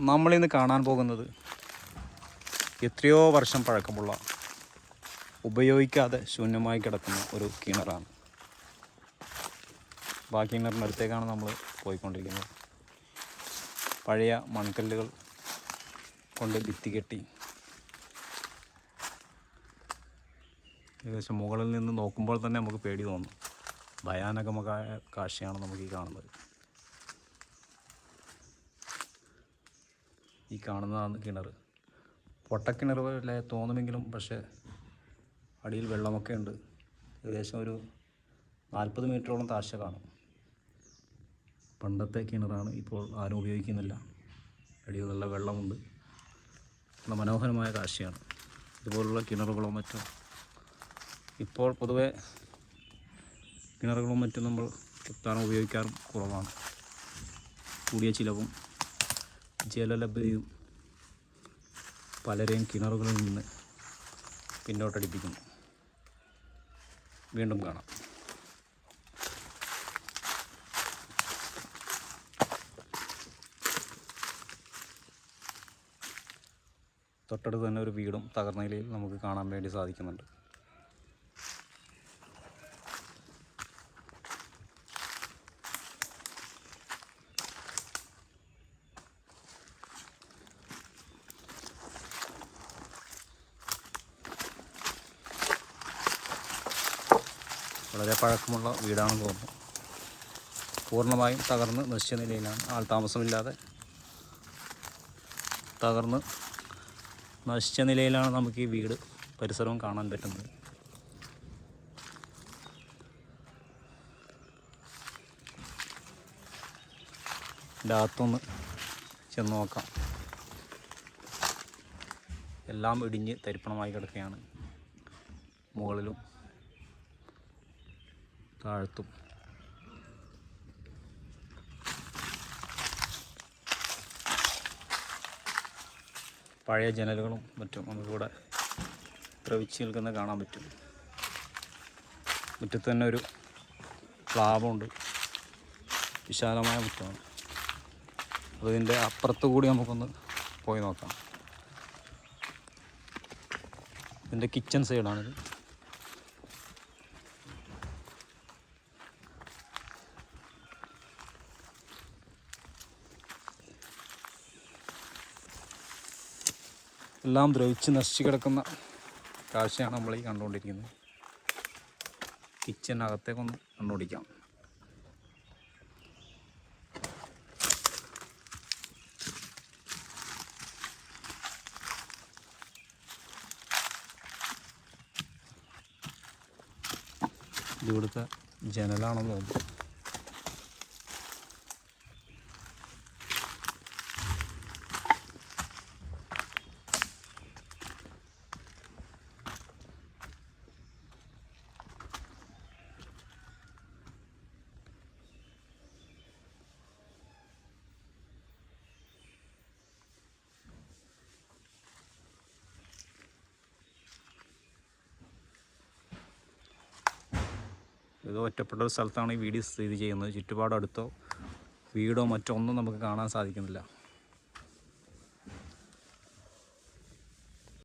നമ്മളിന്ന് കാണാൻ പോകുന്നത് എത്രയോ വർഷം പഴക്കമുള്ള ഉപയോഗിക്കാതെ ശൂന്യമായി കിടക്കുന്ന ഒരു കിണറാണ്. ബാക്കി കിണറിനടുത്തേക്കാണ് നമ്മൾ പോയിക്കൊണ്ടിരിക്കുന്നത്. പഴയ മൺകല്ലുകൾ കൊണ്ട് ഭിത്തി കെട്ടി ഏകദേശം മുകളിൽ നിന്ന് നോക്കുമ്പോൾ തന്നെ നമുക്ക് പേടി തോന്നും. ഭയാനകമായ കാഴ്ചയാണ് നമുക്ക് ഈ കാണുന്നത്. ഈ കാണുന്നതാണ് കിണർ. പൊട്ടക്കിണർ പോലെ തോന്നുമെങ്കിലും പക്ഷേ അടിയിൽ വെള്ളമൊക്കെ ഉണ്ട്. ഏകദേശം ഒരു നാൽപ്പത് മീറ്ററോളം താഴ്ച കാണും. പണ്ടത്തെ കിണറാണ് ഇപ്പോൾ ആരും ഉപയോഗിക്കുന്നില്ല. അടിയിൽ നല്ല വെള്ളമുണ്ട്. നല്ല മനോഹരമായ കാഴ്ചയാണ്. ഇതുപോലുള്ള കിണറുകളോ മറ്റോ? ഇപ്പോൾ പൊതുവെ കിണറുകളും മറ്റും നമ്മൾ കുത്താനും ഉപയോഗിക്കാറും കുറവാണ്. കൂടിയ ചിലവും ജലലഭ്യതയും പലരെയും കിണറുകളിൽ നിന്ന് പിന്നോട്ടടിപ്പിക്കുന്നു. വീണ്ടും കാണാം. തൊട്ടടുത്ത് തന്നെ ഒരു വീടും തകർന്ന നിലയിൽ നമുക്ക് കാണാൻ വേണ്ടി സാധിക്കുന്നുണ്ട്. വളരെ പഴക്കമുള്ള വീടാണെന്ന് തോന്നുന്നു. പൂർണമായും തകർന്ന് നശിച്ച നിലയിലാണ് ആൾ താമസമില്ലാതെ തകർന്ന് നശിച്ച നിലയിലാണ് നമുക്ക് ഈ വീട് പരിസരവും കാണാൻ പറ്റുന്നത്. ഇതിന്റെ അകത്തൊന്ന് ചെന്ന് നോക്കാം. എല്ലാം ഇടിഞ്ഞ് തരിപ്പണമായി കിടക്കുകയാണ്. മുകളിലും താഴത്തും. പഴയ ജനലുകളും മറ്റും നമുക്കിവിടെ ദ്രവിച്ച് നിൽക്കുന്ന കാണാൻ പറ്റും. മുറ്റത്ത് തന്നെ ഒരു പ്ലാവുണ്ട്. വിശാലമായ മുറ്റമാണ്. അതിന്റെ അപ്പുറത്ത് കൂടി നമുക്കൊന്ന് പോയി നോക്കാം. ഇതിന്റെ കിച്ചൺ സൈഡാണിത് എല്ലാം ദ്രവിച്ച് നശിച്ച് കിടക്കുന്ന കാഴ്ചയാണ് നമ്മൾ ഈ കണ്ടുകൊണ്ടിരിക്കുന്നത്. കിച്ചനകത്തേക്കൊന്ന് കണ്ടുപിടിക്കാം. ഇവിടുത്തെ ജനലാണെന്ന് തോന്നുന്നു. ഇത് ഒറ്റപ്പെട്ട ഒരു സ്ഥലത്താണ് ഈ വീട് സ്ഥിതി ചെയ്യുന്നത്. ചുറ്റുപാടടുത്തോ വീടോ മറ്റോ ഒന്നും നമുക്ക് കാണാൻ സാധിക്കുന്നില്ല.